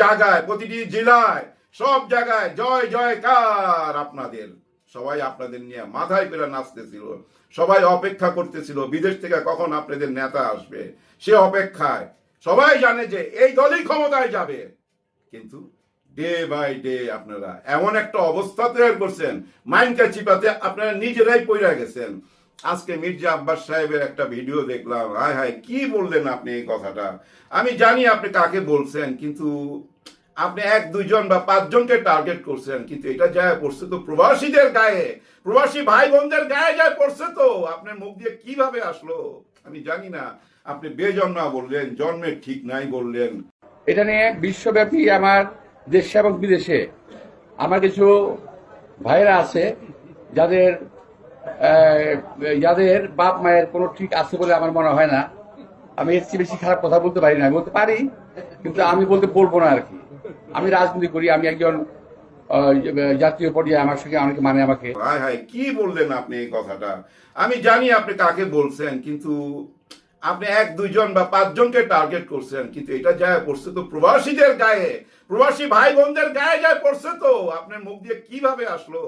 জায়গায়, প্রতিটি জেলায়, সব জায়গায় জয়, জয়কার আপনাদের। সবাই আপনাদের নিয়ে মাথায় পেরে নাচতেছিল, সবাই অপেক্ষা করতেছিল, বিদেশ থেকে কখন আপনাদের নেতা আসবে, সে অপেক্ষায়। সবাই জানে যে এই দলই ক্ষমতায় যাবে। কিন্তু ডে বাই ডে আপনারা এমন একটা অবস্থা তৈরি করছেন, মাইনকা চিপাতে আপনারা নিজেরাই পইরা গেছেন। আজকে মির্জা আব্বাস সাহেবের একটা ভিডিও দেখলাম। হায় হায়, কি বললেন আপনি এই কথাটা? আমি জানি আপনি কাকে বলছেন, কিন্তু আপনি এক, দুইজন বা পাঁচজনকে টার্গেট করছেন, কিন্তু এটা যায় পড়ছে তো প্রবাসীদের গায়ে। প্রবাসী ভাই বোনদের গায়ে যায় পড়ছে তো। আপনার মুখ দিয়ে কীভাবে আসলো? আমি জানি না। আপনি বেজন্মা বললেন জন্মের ঠিক নাই বললেন। এটা নিয়ে বিশ্বব্যাপী আমার দেশে এবং বিদেশে আমার কিছু ভাইরা আছে, যাদের যাদের বাপ মায়ের কোনো ঠিক আছে বলে আমার মনে হয় না। আমি এর চেয়ে বেশি খারাপ কথা বলতে পারি না। বলতে পারি, কিন্তু আমি বলতে বলব না আর কি। আমি রাজনীতি করি, আমি একজন জাতীয় পর্যায়ে আমার সঙ্গে অনেকে মানে আমাকে। হায় হায়, কি বললেন আপনি এই কথাটা? আমি জানি আপনি কাকে বলছেন, কিন্তু আপনি এক, দুইজন বা পাঁচজনকে টার্গেট করছেন, কিন্তু এটা যায় পড়ছে তো প্রবাসীদের গায়ে। প্রবাসী ভাই বোনদের গায়ে যায় পড়ছে তো। আপনার মুখ দিয়ে কীভাবে আসলো?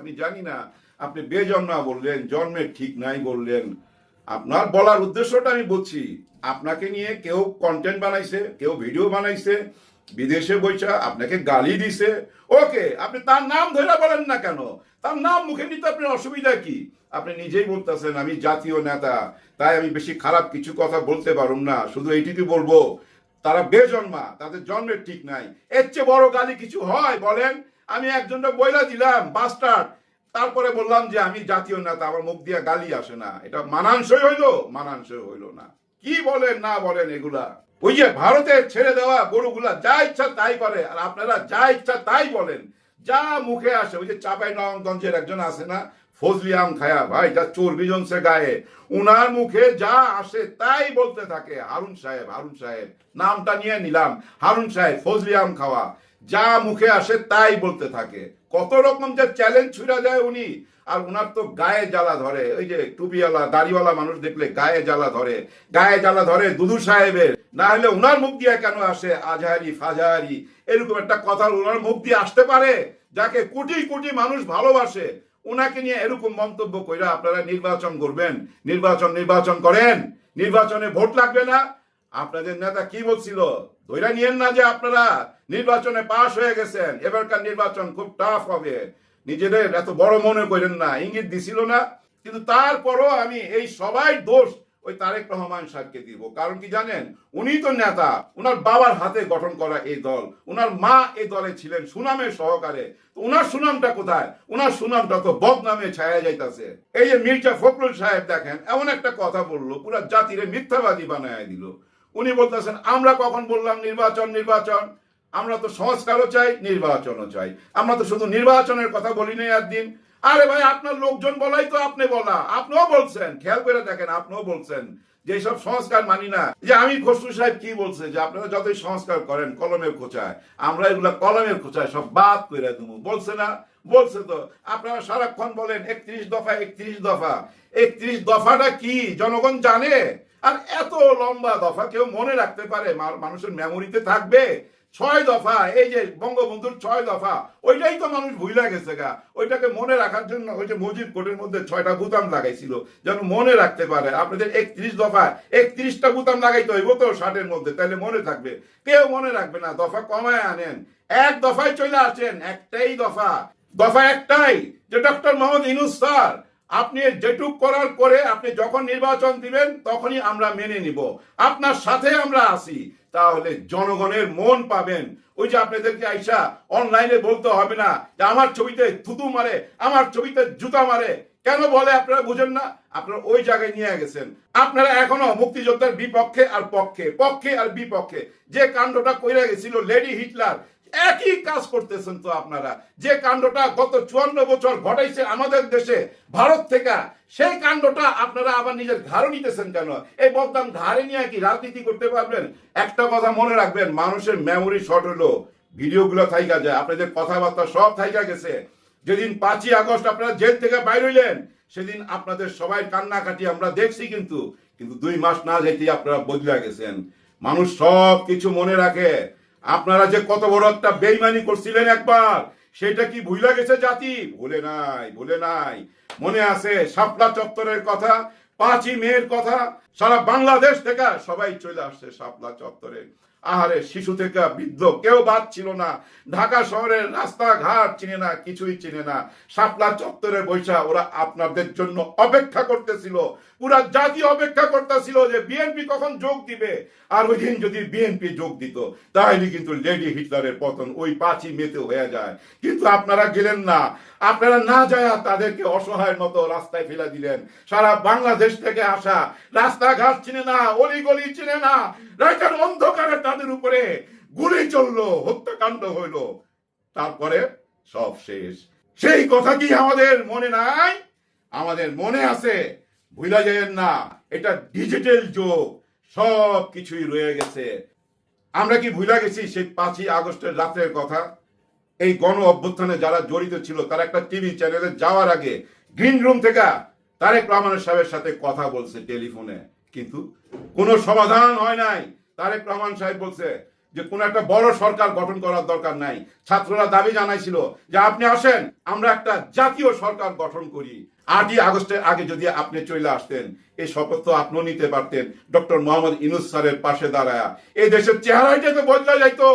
আমি জানি না। আপনি বেজন্মা বললেন জন্মের ঠিক নাই বললেন। আপনার বলার উদ্দেশ্যটা আমি বলছি, আপনাকে নিয়ে কেউ কন্টেন্ট বানাইছে, কেউ ভিডিও বানাইছে, বিদেশে বইসা আপনাকে গালি দিছে। ওকে, আপনি তার নাম ধরে বলেন না কেন? তার নাম মুখে নিতে আপনার অসুবিধা কি? আপনি নিজেই বলতেছেন, আমি জাতীয় নেতা, তাই আমি বেশি খারাপ কিছু কথা বলতে পারুম না, শুধু এইটুকু বলব। তারা বেজন্মা, তাদের জন্মের ঠিক নাই। এর চেয়ে বড় গালি কিছু হয়, বলেন। আমি একজনটা বইলা দিলাম বাস্টার্ড তারপরে বললাম যে আমি জাতীয় নেতা, আমার মুখ দিয়ে গালি আসে না। এটা মানানসই হইল? মানানসই হইল না। কি বলেন, না বলেন এগুলা? ওই যে ভারতে ছেড়ে দেওয়া গরুগুলা যা ইচ্ছা তাই করে, আর আপনারা যা ইচ্ছা তাই বলেন। যা মুখে আসে, ওই যে চাপাই নবগঞ্জের একজন আছে না, ফজলি আম খায়া, ভাই, যা চর্বি জমছে গায়ে। উনার মুখে যা আসে তাই বলতে থাকে। হারুন সাহেব হারুন সাহেব, নামটা নিয়ে নিলাম। হারুন সাহেব, ফজলি আম খাওয়া। যা মুখে আসে তাই বলতে থাকে। কত রকম যে চ্যালেঞ্জ ছুড়া যায় উনি। আর উনার তো গায়ে জ্বালা ধরে। ওই যে টুপিওয়ালা, দাড়িওয়ালা মানুষ দেখলে গায়ে জ্বালা ধরে। গায়ে জ্বালা ধরে দুদু সাহেবের। না হলে উনার মুখ দিয়ে কেন আসে? আজহারি ফাজাহারি। এরকম একটা কথা উনার মুখ দিয়ে আসতে পারে? যাকে কোটি কোটি মানুষ ভালোবাসে। উনাকে নিয়ে এরকম মন্তব্য কইরা আপনারা নির্বাচন করবেন। নির্বাচন নির্বাচন করেন। নির্বাচনে ভোট লাগবে না। আপনাদের নেতা কি বলছিল? ধৈরা নিয়েন না যে আপনারা নির্বাচনে পাশ হয়ে গেছেন। এবারকার নির্বাচন খুব টাফ হবে। নিজেদের এত বড় মনে করেন না। ইঙ্গিত দিছিল না। কিন্তু তারপরও আমি এই সবাই দোষ ওই তারেক রহমান সাহেবকে দিব। কারণ কি জানেন? উনি তো নেতা। উনার বাবার হাতে গঠন করা এই দল। উনার মা এই দলে ছিলেন সুনামের সহকারে। উনার সুনামটা কোথায়? উনার সুনামটা তো বদনামে ছায়া যাইতাছে। এই যে মির্জা ফখরুল সাহেব দেখেন, এমন একটা কথা বলল, পুরা জাতিরে মিথ্যাবাদী বানায় দিল। উনি বলতেছেন, আমরা কখন বললাম নির্বাচন নির্বাচন? আমরা তো সংস্কারও চাই, নির্বাচনও চাই। আমরা তো শুধু নির্বাচনের কথা বলি নাই একদিন। আরে ভাই, আপনার লোকজন বলাই তো আপনি বলা। আপনিও বলছেন, খেয়াল করে দেখেন, আপনিও বলছেন যে সব সংস্কার মানি না। যে আমি খসরু সাহেব কি বলছে? যে আপনারা যতই সংস্কার করেন, কলমের খোঁচায়, আমরা এগুলা কলমের খোঁচায় সব বাদ করে দেবো। বলছে না, বলছে তো। আপনারা সারাক্ষণ বলেন, একত্রিশ দফা একত্রিশ দফা। একত্রিশ দফাটা কি? জনগণ জানে? আর এত লম্বা দফা কেউ মনে রাখতে পারে মানুষের মেমোরিতে থাকবে। ছয় দফা, এই যে বঙ্গবন্ধুর ছয় দফা, ওইটাই তো মানুষ ভুলে গেছে গা। ওইটাকে মনে রাখার জন্য ওই যে মজিদ কোটের মধ্যে ছয়টা বুতাম লাগাইছিল, যেন মনে রাখতে পারে। আপনাদের একত্রিশ দফা, একত্রিশটা বুতাম লাগাইতে হইব তো ষাটের মধ্যে, তাহলে মনে থাকবে। কেউ মনে রাখবে না, দফা কমায় আনেন। এক দফায় চলে আসেন, একটাই দফা। দফা একটাই, যে ডক্টর মোহাম্মদ ইনুস স্যার আপনি যেটুক করার করে আপনি যখন নির্বাচন দিবেন, তখনই আমরা মেনে নিব। আপনার সাথে আমরা আসি তাহলে জনগণের মন পাবেন। ওই যে আপনাদেরকে আইসা অনলাইনে বলতে হবে না যে আমার ছবিতে থুতু মারে, আমার ছবিতে জুতা মারে। কেন বলে আপনারা বুঝেন না? আপনারা ওই জায়গায় নিয়ে গেছেন। আপনারা এখনও মুক্তিযোদ্ধার বিপক্ষে আর পক্ষে পক্ষে আর বিপক্ষে। যে কাণ্ডটা কইরা গেছিল লেডি হিটলার একই কাজ করতেছেন তো আপনারা। যে কাণ্ডটা গত চুয়ান্ন বছর ঘটাইছে আমাদের দেশে, ভারত থেকে, সেই কাণ্ডটা আপনারা আবার নিজের ঘাড়ও নিতেছেন কেন? এই বদনাম ঘাড়ে নিয়ে কি রাজনীতি করতে পারবেন? একটা কথা মনে রাখবেন, মানুষের মেমোরি শর্ট হলো, ভিডিওগুলো থাইকা যায়, আপনাদের কথাবার্তা সব থাইকা গেছে। যেদিন পাঁচই আগস্ট আপনারা জেল থেকে বাইর হইলেন, সেদিন আপনাদের সবাই কান্নাকাটি আমরা দেখছি কিন্তু কিন্তু দুই মাস না যেতেই আপনারা বদলে গেছেন। মানুষ সব কিছু মনে রাখে আপনারা যে কত বড় একটা বেইমানি করছিলেন একবার, সেটা কি ভুলে গেছে জাতি? ভুলে নাই ভুলে নাই। মনে আছে শাপলা চত্বরের কথা, পাঁচই মেয়ের কথা? সারা বাংলাদেশ থেকে সবাই চলে আসছে শাপলা চত্বরে। আহারে শিশু থেকে বৃদ্ধ, কেউ বাদ ছিল না। ঢাকা শহরের রাস্তাঘাট চিনে না, কিছুই চিনে না। শাপলা চত্বরে বৈশা ওরা আপনাদের জন্য অপেক্ষা করতেছিল। পুরা জাতি অপেক্ষা করতেছিল যে বিএনপি কখন যোগ দিবে। আর ওই দিন যদি বিএনপি যোগ দিত, তাহলে কিন্তু লেডি হিটলারের পতন ওই পাঁচই মেতে হয়ে যায়। কিন্তু আপনারা গেলেন না। আপনারা না যায় তাদেরকে অসহায়ের মতো রাস্তায় ফেলে দিলেন। সারা বাংলাদেশ থেকে আসা, রাস্তাঘাট চিনে না, অলিগলি চিনে না রাইটার অন্ধকারে তাদের উপরে গুলি চলল, হত্যাকাণ্ড হইল। তারপরে সব শেষ। সেই কথা কি আমাদের মনে নাই? আমাদের মনে আছে ভুলা যায় না, এটা ডিজিটাল যুগ, সব কিছুই রয়ে গেছে। আমরা কি ভুলা গেছি? সেই পাঁচই আগস্টের রাতের কথা। এই গণ অভ্যুত্থানে যারা জড়িত ছিল, তারা একটা টিভি চ্যানেলে যাওয়ার আগে গ্রিন রুম থেকে তারেক রহমানের সাহেবের সাথে কথা বলছে টেলিফোনে। কিন্তু কোনো সমাধান হয় নাই। তারেক রহমান সাহেব বলছে যে কোন একটা বড় সরকার গঠন করার দরকার নাই। ছাত্ররা দাবি জানাইছিল যে আপনি আসেন, আমরা একটা জাতীয় সরকার গঠন করি। আটই আগস্টের আগে যদি আপনি চলে আসতেন, এই শপথ তো আপনিও নিতে পারতেন, ডক্টর মোহাম্মদ ইনুস স্যারের পাশে দাঁড়ায়। এই দেশের চেহারাটাই তো বদলা যাইতো।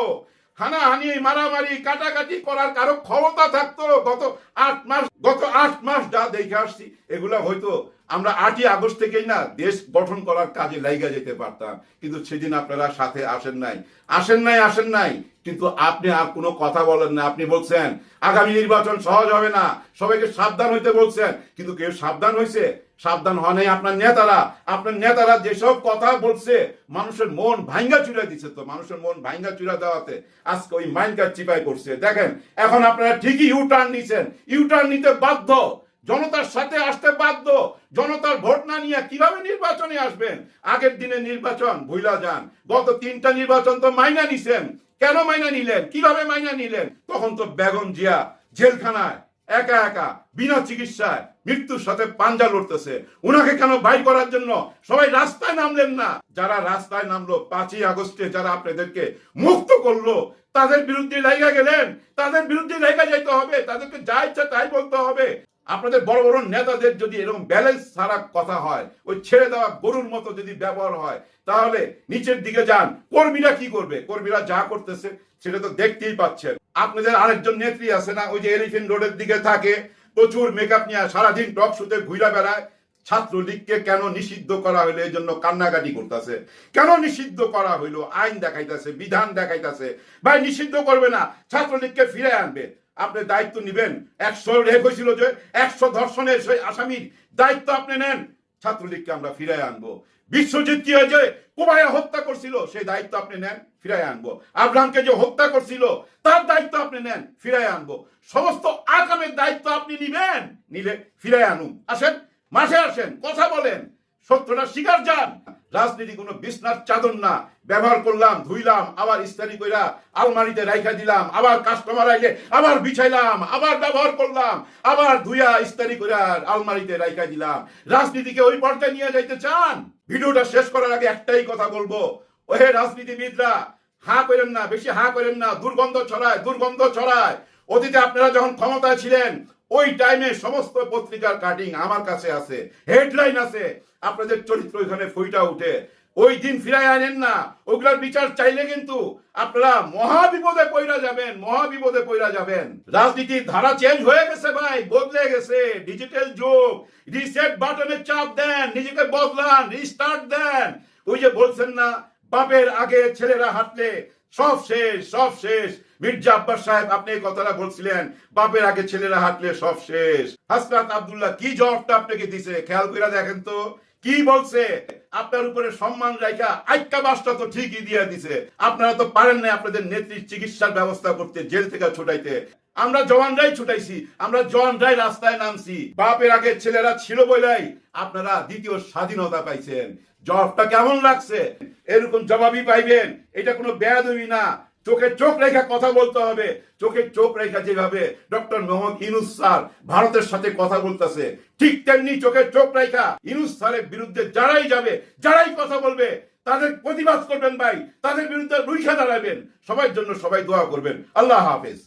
হানাহানি, মারামারি, কাটাকাটি করার কারও ক্ষমতা থাকতো। গত আট মাস, গত আট মাস যা দেখে আসছি, এগুলা হয়তো আমরা আটই আগস্ট থেকেই না দেশ গঠন করার কাজে লাইগা যেতে পারতাম। কিন্তু সেদিন আপনারা সাথে আসেন নাই। আসেন নাই আসেন নাই। কিন্তু আপনি আর কোনো কথা বলেন না। আপনি বলছেন, আগামী নির্বাচন সহজ হবে না। সবাইকে সাবধান হইতে বলছেন। কিন্তু কেউ সাবধান হয়েছে সাবধান হওয়া নেই আপনার নেতারা। আপনার নেতারা যেসব কথা বলছে, মানুষের মন ভাঙ্গা চুরা দিচ্ছে তো, মানুষের মন ভাঙ্গা চুরা দেওয়াতে। আজকে ওই মাইন্ডকার চিপাই করছে দেখেন, এখন আপনারা ঠিকই ইউ টার্ন নিছেন। ইউ টার্ন নিতে বাধ্য। জনতার সাথে আসতে বাধ্য। জনতার ভোট না নিয়ে কীভাবে নির্বাচনে আসবেন? আগের দিনে নির্বাচন, ভুইলা যান। গত তিনটা নির্বাচন তো মাইনা নিছেন। কেন মাইনা নিলেন? কীভাবে মাইনা নিলেন? তখন তো বেগম জিয়া জেলখানায় একা একা, বিনা চিকিৎসায় মৃত্যুর সাথে পাঞ্জা লড়তেছে। উনাকে কেন বাইর করার জন্য সবাই রাস্তায় নামলেন না? যারা রাস্তায় নামলো পাঁচই আগস্টে, যারা আপনাদেরকে মুক্ত করল, তাদের বিরুদ্ধে লাইগা গেলেন। তাদের বিরুদ্ধে লাইগা যাইতে হবে। তাদেরকে যা ইচ্ছা তাই বলতে হবে। আপনাদের বড় বড় নেতাদের যদি এরকম ব্যালেন্স ছাড়া কথা হয়, ওই ছেড়ে দেওয়া গরুর মতো যদি ব্যবহার হয়, তাহলে নিচের দিকে যান। কর্মীরা কি করবে? কর্মীরা যা করতেছে, সেটা তো দেখতেই পাচ্ছেন। আপনাদের আরেকজন নেত্রী আছে না, ওই যে এলিফেন্ট রোডের দিকে থাকে, প্রচুর মেকআপ নিয়ে সারাদিন টক শুতে ঘুরা বেড়ায়। ছাত্রলীগকে কেন নিষিদ্ধ করা হইল এই জন্য কান্নাকাটি করতেছে। কেন নিষিদ্ধ করা হইল আইন দেখাইতেছে, বিধান দেখাইতেছে। ভাই, নিষিদ্ধ করবে না। ছাত্রলীগকে ফিরে আনবে। আপনি দায়িত্ব নিবেন। একশো রেপ হয়েছিল যে, একশো ধর্ষণের সেই আসামির দায়িত্ব আপনি নেন। ছাত্রলীগকে আমরা ফিরে আনব। বিশ্বজিৎ কি হয়েছে কুবাইয়া হত্যা করছিল, সেই দায়িত্ব আপনি নেন ফিরাই আনব। আব্রাহামকে যে হত্যা করছিল, তার দায়িত্ব আপনি নেন ফিরাই আনব। সমস্ত আকামের দায়িত্ব আপনি নিবেন, নিলে ফিরাই আনুন। আসেন, মাঠে আসেন, কথা বলেন। সত্যটা স্বীকার যান। রাজনীতি কোনো বিছনার চাদর না। ব্যবহার করলাম, ধুইলাম, আবার ইস্তারি কইরা আলমারিতে রাইখা দিলাম, আবার কাস্টমার আইলে আবার বিছাইলাম, আবার ব্যবহার করলাম, আবার ধুইয়া ইস্তারি কইরা আলমারিতে রাইখা দিলাম। রাজনীতিকে ওই পর্যায়ে নিয়ে যাইতে চান? ভিডিওটা শেষ করার আগে একটাই কথা বলব। ওহে রাজনীতিবিদরা, হা করেন না, বেশি হা করেন না, দুর্গন্ধ ছড়ায় দুর্গন্ধ ছড়ায়। অতীতে আপনারা যখন ক্ষমতায় ছিলেন ওই টাইমে সমস্ত পত্রিকার কাটিং আমার কাছে আছে, হেডলাইন আছে। আপনাদের চরিত্র এখানে ফইটা উঠে। ওই দিন ফিরাই আনেন না, ওগুলার বিচার চাইলে কিন্তু আপনারা মহা বিপদে পইরা যাবেন মহা বিপদে পইরা যাবেন। রাজনীতির ধারা চেঞ্জ হয়ে গেছে ভাই, বদলে গেছে। ডিজিটাল যুগ রিসেট বাটনে চাপ দেন, নিজেকে বদলান রিস্টার্ট দেন। ওই যে বলছেন না, বাপের আগে ছেলেরা হাঁটলে সব শেষ সব শেষ। মির্জা আব্বাস সাহেব, আপনি এই কথাটা বলছিলেন, বাপের আগে ছেলেরা হাঁটলে সব শেষ। হাসরাত আবদুল্লাহ, কি জবাবটা আপনাকে দিছে? খেয়াল করে দেখেন তো। কি বলছে? আপনার উপরে সম্মান রাখা আইকা বাসটা তো ঠিকই দিয়ে দিছে। আপনারা তো পারেন না আপনাদের নেত্রীর চিকিৎসার ব্যবস্থা করতে, জেল থেকে ছুটাইতে। আমরা জওয়ানরাই ছুটাইছি, আমরা জওয়ানরাই রাস্তায় নামছি। বাপের আগে ছেলেরা ছিল বলেই আপনারা দ্বিতীয় স্বাধীনতা পাইছেন। জবাবটা কেমন লাগছে? এরকম জবাবই পাইবেন। এটা কোনো বেয়াদবি না। চোখে চোখ রেখা কথা বলতে হবে। চোখে চোখ রেখা যেভাবে ডক্টর মোহাম্মদ ইনুস স্যার ভারতের সাথে কথা বলতেছে, ঠিক তেমনি চোখে চোখ রেখা ইনুস স্যারের বিরুদ্ধে যারাই যাবে, যারাই কথা বলবে, তাদের প্রতিবাদ করবেন ভাই। তাদের বিরুদ্ধে রুইখা দাঁড়াবেন। সবার জন্য সবাই দোয়া করবেন। আল্লাহ হাফেজ।